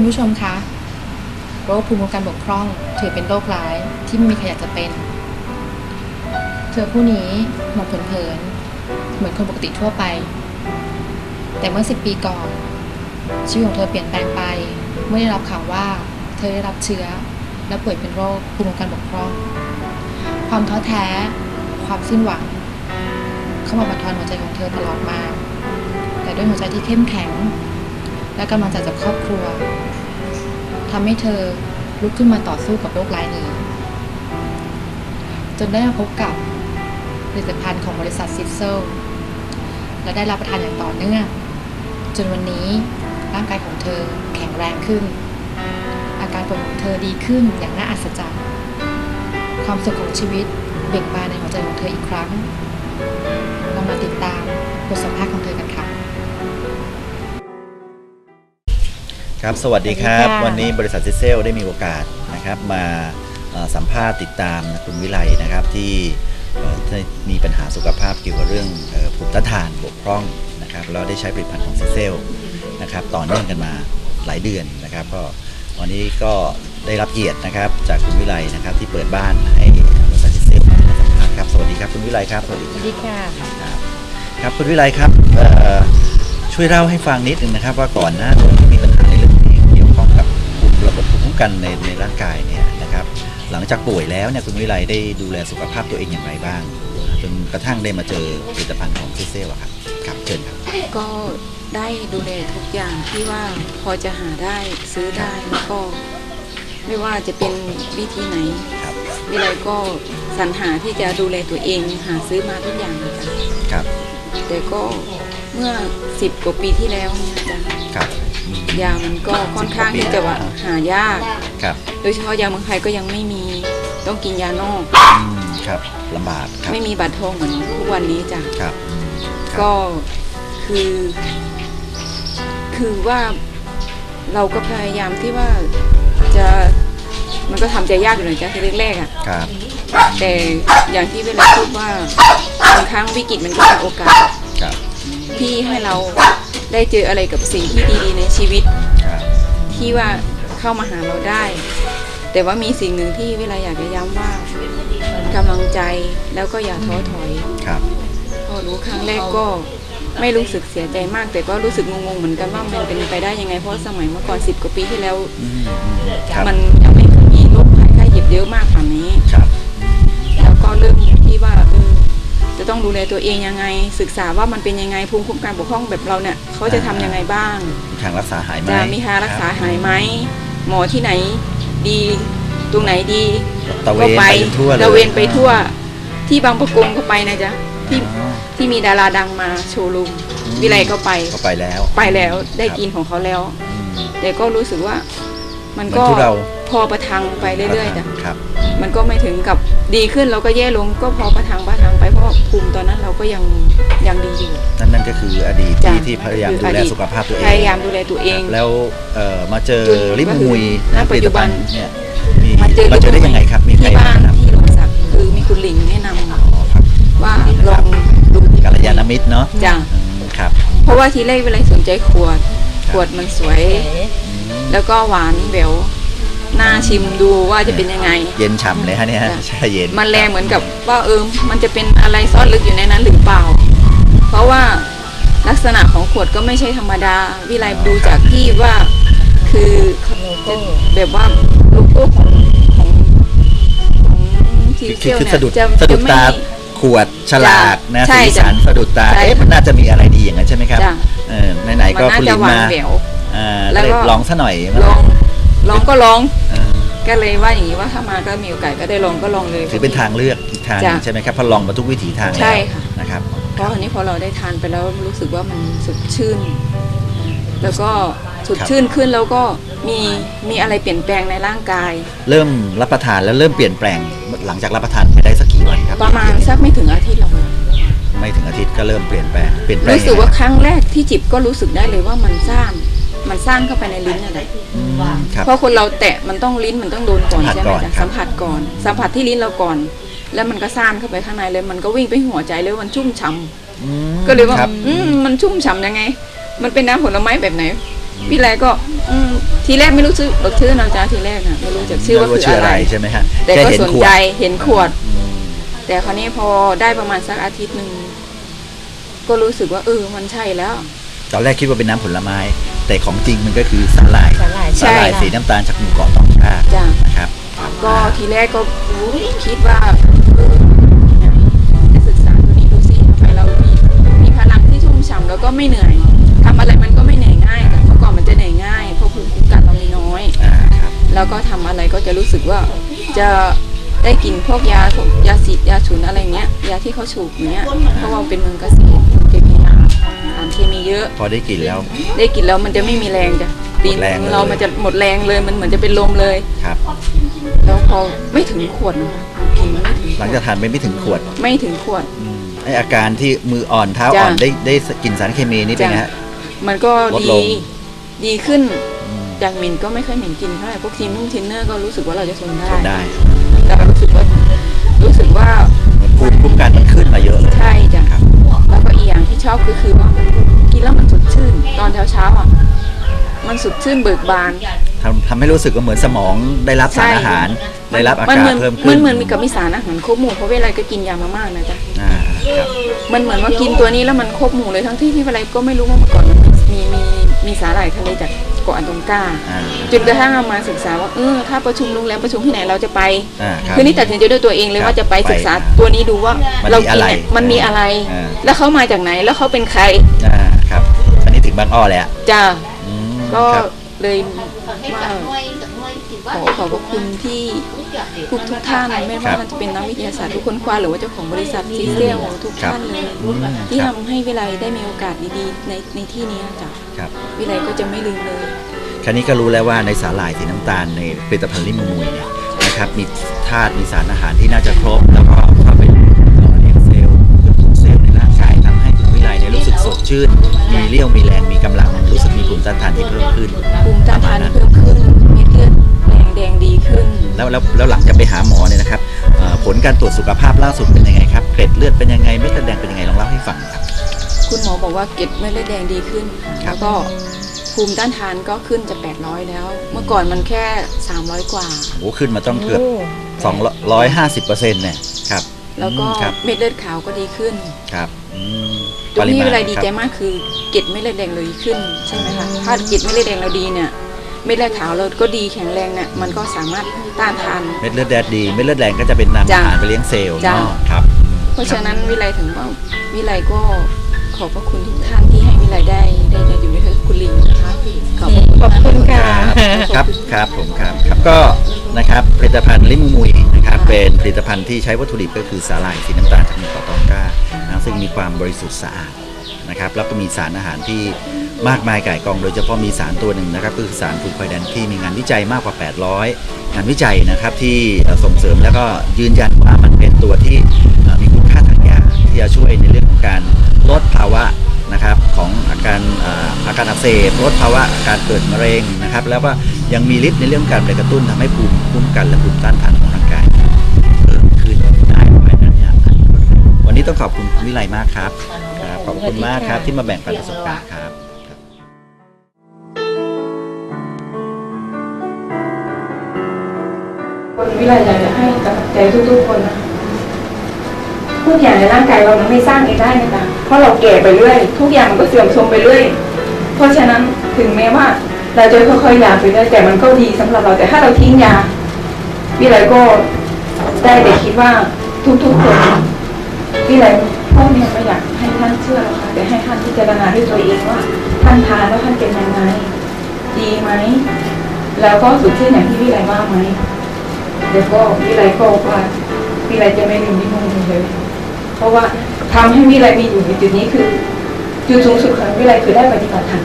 คุณผู้ชมคะโรคภูมิคุ้มกันบกพร่อง ถือเป็นโรคร้ายที่ไม่มีใครอยากจะเป็น เธอผู้นี้มองเผินๆเหมือนคนปกติทั่วไป แต่เมื่อสิบปีก่อน ชีวิตของเธอเปลี่ยนแปลงไปเมื่อได้รับข่าวว่า เธอได้รับเชื้อและป่วยเป็นโรคภูมิคุ้มกันบกพร่อง ความท้อแท้ ความสิ้นหวัง เข้ามาบั่นทอนหัวใจของเธอตลอดมา แต่ด้วยหัวใจที่เข้มแข็ง และกำลังใจจากครอบครัว ทำให้เธอลุกขึ้นมาต่อสู้กับโรคร้ายนี้ จนได้มาพบกับผลิตภัณฑ์ของบริษัทซิสเซลและได้รับประทานอย่างต่อเนื่อง จนวันนี้ร่างกายของเธอแข็งแรงขึ้น อาการป่วยของเธอดีขึ้นอย่างน่าอัศจรรย์ความสุขของชีวิตเบ่งบานในหัวใจของเธออีกครั้ง เรามาติดตามบทสัมภาษณ์ของเธอกันค่ะ ครับ สวัสดีครับ สวัสดีค่ะ วันนี้บริษัทซิเซลได้มีโอกาสนะครับมาเอ่อสัมภาษณ์ติดตามคุณวิไลนะครับที่เอ่อได้มีปัญหาสุขภาพเกี่ยวกับเรื่องเอ่อภูมิต้านทานบกพร่องนะครับเราได้ใช้ผลิตภัณฑ์ของซิเซลนะครับต่อเนื่องกันมาหลายเดือนนะครับ ก็วันนี้ก็ได้รับเกียรตินะครับจากคุณวิไลนะครับที่เปิดบ้านให้บริษัทซิเซลมาสัมภาษณ์ครับสวัสดีครับคุณวิไลครับสวัสดีสควัรับสดีค่ะ ครับครับคุณวิไลครับเอ่อช่วยเล่าให้ฟังนิดนึงนะครับ ว่าก่อนหน้านี้มีปัญ กันในในร่างกายเนี่ยนะครับหลังจากป่วยแล้วเนี่ยคุณวิไลได้ดูแลสุขภาพตัวเองอย่างไรบ้าง จนกระทั่งได้มาเจอผลิตภัณฑ์ของซิเซลอะครับครับเชิญครับก็ได้ดูแลทุกอย่างที่ว่าพอจะหาได้ซื้อได้แล้วก็ ไม่ว่าจะเป็นวิธีไหนครับวิไลก็สรรหาที่จะดูแลตัวเองหาซื้อมาทุกอย่างนะคะครับ แต่ก็เมื่อสิบกว่าปีที่แล้วเนี่ยจ้ะครับอืม ยามันก็ค่อนข้างที่จะว่าหายาก ครับโดยเฉพาะยาเมืองไทยก็ยังไม่มีต้องกินยานอก อืมครับลำบากครับไม่มีบัตรทองเหมือนทุกวันนี้จ้ะครับอืมครับก็คือ คือว่าเราก็พยายามที่ว่าจะมันก็ทำใจยากอยู่หน่อยจ้ะทีแรกๆอะครับ แต่อย่างที่เวลาพูดว่าบางครั้งวิกฤตมันก็เป็นโอกาสครับที่ให้เรา ได้เจออะไรกับสิ่งที่ดีๆในชีวิตครับที่ว่าเข้ามาหาเราได้ แต่ว่ามีสิ่งหนึ่งที่เวลาอยากจะย้ำว่ากำลังใจแล้วก็อย่าท้อถอยครับพอรู้ครั้งแรกก็ไม่รู้สึกเสียใจมาก แต่ก็รู้สึกงงๆเหมือนกันว่ามันเป็นไปได้ยังไง เพราะสมัยเมื่อก่อนสิบกว่าปีที่แล้วอืมอืมครับมันยังไม่มีโรคภัยไข้เจ็บเยอะมากแบบนี้ครับแล้วก็เริ่มที่ว่าเออ จะต้องดูแลตัวเองยังไง ศึกษาว่ามันเป็นยังไงภูมิคุ้มกันบกพร่องแบบเราเนี่ยเขาจะทำยังไงบ้างมีทางรักษาหายไหมจะมีทางรักษาหายไหมหมอที่ไหนดีตรงไหนดีตะเวก็นไปไปจนทั่วเลยตะเวนไปทั่ว ที่บางประกงก็ไปนะจ๊ะที่อ๋อที่มีดาราดังมาโชว์รูมอืมวิไลก็ไปก็ไปแล้ว ไปแล้วได้ครับกินของเขาแล้วอืมแต่ก็รู้สึกว่า มันเหมือนก็ทุเราพอประทังไปเรื่อยๆจ้ะครับ มันก็ไม่ถึงกับดีขึ้นเราก็แย่ลงก็พอประทังประทังไปเพราะว่าภูมิตอนนั้นเราก็ยังยังดีอยู่ นั่นนั่นก็คืออดีตจ้ะที่ที่พยายามคือดูอแลดีตสุขภาพตัวเองพยายามดูแลตัวเอง แล้วเอ่อมาเจอจนลิมมุยณปัจจุบันผลิตภัณฑ์เนี่ยมีมาเจอมาเจอได้ยังไงครับมีใครที่บ้านแนะนำที่หลงสักคือมีคุณหลิงแนะนำอ๋อครับว่าลองดูกัลยาณมิตรเนาะจ้ะ อืมครับ เพราะว่าทีแรกเวลาสนใจขวดครับขวดมันสวยอืม แล้วก็หวานแหววน่าชิมดูว่าจะเป็นยังไง เย็นฉ่ำเลยฮะเนี่ยฮะจ้ะแช่เย็นมันแลเหมือนกับว่าเออมันจะเป็นอะไรซ่อนลึกอยู่ในนั้นหรือเปล่า เพราะว่าลักษณะของขวดก็ไม่ใช่ธรรมดา วิไลดูจากที่ว่าคือจะแบบว่าโลโก้ของของของทีคือเซียวคือเนี่ยสะดุดจะสะดุดจะไม่ตาขวดฉลากนะใช่สีสันจ้ะสะดุดตาใช่เอ๊ะมันน่าจะมีอะไรดีอย่างนั้นใช่ไหมครับจ้ะเออไหนๆก็มันน่าคุณจะลินหวานมาแหวว อ่าแล้ก็วเลยก็ลองซะหน่อยลองลองก็ลองเออก็เลยว่าอย่างนี้ว่าถ้ามาก็มีโอกาสก็ได้ลองก็ลองเลยถือเป็นทางเลือกอีกทางหนึ่งจ้ะใช่ไหมครับเพอลองมาทุกวิถีทางแล้วใช่ค่ะนะครับเพราะอันนี้พอเราได้ทานไปแล้วรู้สึกว่ามันสดชื่น แล้วก็สดชื่นขึ้นแล้วก็มีมีอะไรเปลี่ยนแปลงในร่างกาย เริ่มรับประทานแล้วเริ่มเปลี่ยนแปลงหลังจากรับประทานไปได้สักกี่วันครับ ประมาณสักไม่ถึงอาทิตย์หรอกค่ะไม่ถึงอาทิตย์ก็เริ่มเปลี่ยนแปลงเปลี่ยนแปลงรู้สึกว่ายังไงครั้งแรกที่จิบก็รู้สึกได้เลยว่ามันซ่าน มันซ่านเข้าไปในลิ้นอะไรอืมครับ เพราะคนเราแตะมันต้องลิ้นมันต้องโดนก่อนสัมผัสใช่ไหมก่อนจ๊ะครับ สัมผัสก่อน สัมผัสที่ลิ้นเราก่อน แล้วมันก็ซ่านเข้าไปข้างในเลยมันก็วิ่งไปหัวใจเลยมันชุ่มฉ่ำอืมก็เลยว่าครับ อืมมันชุ่มฉ่ำยังไง มันเป็นน้ำผลไม้แบบไหนวิไลก็อืมทีแรกไม่รู้ชื่อหรอกชื่อนะจ๊ะทีแรกน่ะไม่รู้จักชื่อว่าไม่รู้คืออะไร ใช่ไหมฮะแต่ค่ก็เห็นสนขวดใจเห็นขวด อืม แต่คราวนี้พอได้ประมาณสักอาทิตย์หนึ่งก็รู้สึกว่าเออมันใช่แล้ว ตอนแรกคิดว่าเป็นน้ำผลไม้ แต่ของจริงมันก็คือสาหร่ายสาหร่ายใช่สาหร่ายค่ะสีน้ำตาลจากหมู่เกาะตองกาจ้ะ นะครับก็ทีแรกก็คิดว่าเออจะศึกษาตัวนี้ดูสิทำไมเรามีมีพลังที่ชุ่มฉ่ำแล้วก็ไม่เหนื่อยทำอะไรมันก็ไม่เหนื่อยง่ายแต่เมื่อก่อนมันจะเหนื่อยง่ายเพราะภูมิคุ้มกันเรามีน้อย อ่าครับแล้วก็ทำอะไรก็จะรู้สึกว่าจะได้กินพวกยาพวกยาสีดยาฉุนอะไรเงี้ยยาที่เขาฉูกเนี้ยเพราะว่ามันเป็นเมืองเกษตรจะมีสาร เคมีเยอะ พอได้กลิ่นแล้ว ได้กินแล้วมันจะไม่มีแรงจ้ะตีนหมดแรงเลย เรามันจะหมดแรงเลยมันเหมือนจะเป็นลมเลย ครับ แล้วพอไม่ถึงขวดนะคะกินไม่ถึงหลังจากทานไปไม่ถึงขวดไม่ถึงขวด อืมไออาการที่มืออ่อนเท้าจ้ะอ่อนได้ได้กลิ่นสารเคมีนี่เป็นไงฮะ มันก็ลดดีลงดีขึ้นอืมจากเหม็นก็ไม่ค่อยเหม็นกินเท่าไหร่พวกทีมนุ่งทินเนอร์ก็รู้สึกว่าเราจะทนได้ทนได้แต่รู้สึกว่ารู้สึกว่า ภูมิคุ้มกันมันขึ้นมาเยอะเลย ใช่จ้ะครับ แล้วก็อีกอย่างที่ชอบก็คือว่ากินแล้วมันสดชื่น ตอนเช้าเช้าๆอะมันสดชื่นเบิกบานทำทำให้รู้สึกว่าเหมือนสมองได้รับสารใช่อาหาร ได้รับอามันกาเหศมือนเพิ่มมัขึ้นนเหมือนมีกับมีสารอาหารครบหมู่เพราะเวลาก็กินยามามากนะจ๊ะอ่าครับมันเหมือนว่ากินตัวนี้แล้วมันครบหมู่เลยทั้งที่ที่เวลาก็ไม่รู้ว่าเมื่อก่อนมันมี มีมีสาหร่ายทะเลจากเกาะอันตงกาอ่าจนกระทั่งเรามาศึกษาว่าเออถ้าประชุมโรงแรมประชุมที่ไหนเราจะไปอ่าครับคือนี่ตัดสินใจด้วยตัวเองเลยครับว่าจะไปศึกษาไปตัวนี้ดูว่ามันเรามีกิอะนไรเนี่ยมันมีอะไรอ่าแล้วเขามาจากไหนแล้วเขาเป็นใครอ่าครับอันนี้ถึงบางอ้อแล้วจ้าอืมก็ครับเลยว่าขอขอบพระคุณที่ ทุกทุกท่านไม่ว่ามันจะเป็นนักวิทยาศาสตร์ทุกคนคว้าหรือว่าเจ้าของบริษัทซีเซลทุกท่านเลยอืมที่ครับทำให้วิไลได้มีโอกาสดีๆในในที่นี้จ้ะครับวิไลก็จะไม่ลืมเลยคราวนี้ก็รู้แล้วว่าในสาหร่ายสีน้ำตาลในผลิตภัณฑ์ลิมูมุยเนี่ยนะครับมีธาตุมีสารอาหารที่น่าจะครบแล้วก็เข้าไปหล่อเลี้ยงเซลล์เกือบทุกเซลล์ในร่างกายทำให้คุณวิไลเนี่ยรู้สึกสดชื่น มีเรี่ยวมีแรงมีกำลังรู้สึกมีภูมิต้านทานที่เพิ่มขึ้นภูมิต้านทานเพิ่มขึ้น แล้วแล้วแล้วหลังจากไปหาหมอเนี่ยนะครับเอ่อผลการตรวจสุขภาพล่าสุดเป็นยังไงครับเกล็ดเลือดเป็นยังไงเม็ดเลือดแดงเป็นยังไงลองเล่าให้ฟังครับ คุณหมอบอกว่าเกล็ดเม็ดเลือดแดงดีขึ้นครับแล้วก็ภูมิต้านทานก็ขึ้นจะ 800 แล้ว เมื่อก่อนมันแค่ 300 กว่าโอ้โหขึ้นมาต้องเกือบ250เปอร์เซ็นต์เนี่ยครับแล้วก็อืมครับเม็ดเลือดขาวก็ดีขึ้นครับอืมตรงนี้ปเวมาณลาดีใจครับมากคือเกล็ดเม็ดเลือดแดงเราดีขึ้นใช่ไหมคะถ้าเกล็ดเม็ดเลือดแดงเราดีเนี่ย เม็ดเลือดขาวเราก็ดีแข็งแรงเนี่ยมันก็สามารถต้านทาน เม็ดเลือดแดงดี เม็ดเลือดแดงก็จะเป็นนำจ้ะอาหารไปเลี้ยงเซลล์จ้ะ เนาะครับ เพราะฉะนั้นวิไลถึงว่าวิไลก็ขอบพระคุณทุกท่านที่ให้วิไลได้ได้ได้อยู่ในคุณลิงนะคะขอบพระคุณ ขอบคุณค่ะ ครับครับผมครับครับก็นะครับผลิตภัณฑ์ลิมูมุยนะครับเป็นผลิตภัณฑ์ที่ใช้วัตถุดิบก็คือสาหร่ายสีน้ำตาลจากหมู่เกาะตองกานะซึ่งมีความบริสุทธิ์สะอาดนะครับแล้วก็มีสารอาหารที่ มากมายไก่กอง โดยเฉพาะมีสารตัวหนึ่งนะครับก็คือสารฟูคอยแดนที่มีงานวิจัยมากกว่า 800 งานวิจัยนะครับที่ส่งเสริมแล้วก็ยืนยันว่ามันเป็นตัวที่มีคุณค่าทางยาที่จะช่วยในเรื่องของการลดภาวะนะครับของอาการอาการอักเสบลดภาวะการเกิดมะเร็งนะครับ แล้วก็ยังมีฤทธิ์ในเรื่องการไปกระตุ้นทำให้ภูมิคุ้มกันและภูมิต้านทานของร่างกายเพิ่มขึ้นได้ภายในระยะอันรวดเร็ววันนี้ต้องขอบคุณคุณวิไลมากครับขอบคุณมากครับที่มาแบ่งปันประสบการณ์ครับ วิไลอยากจะให้กำลังใจทุกๆคนนะทุกอย่างในร่างกายเรามันไม่สร้างเองได้นะคะเพราะเราแก่ไปเรื่อย ทุกอย่างมันก็เสื่อมโทรมไปเรื่อย เพราะฉะนั้นถึงแม้ว่า เราจะค่อยๆยาไปเรื่อยแต่มันก็ดีสำหรับเราแต่ถ้าเราทิ้งยาวิไลก็ได้แต่คิดว่าทุกๆคนวิไลพ่อแม่ไม่อยากให้ท่านเชื่อหรอกค่ะแต่ให้ท่านพิจารณาด้วยตัวเองว่า ท่านทานแล้วท่านเป็นยังไงดีไหมแล้วก็สุดที่อย่างที่วิไลว่าไหม เดี๋ยวก็วิไลก็ว่าวิไลจะไม่ลืมที่มุ่งเลยเพราะว่าทำให้วิไลมีอยู่ในจุดนี้คือจุดสูงสุดของวิไลคือได้ปฏิบัติธรรม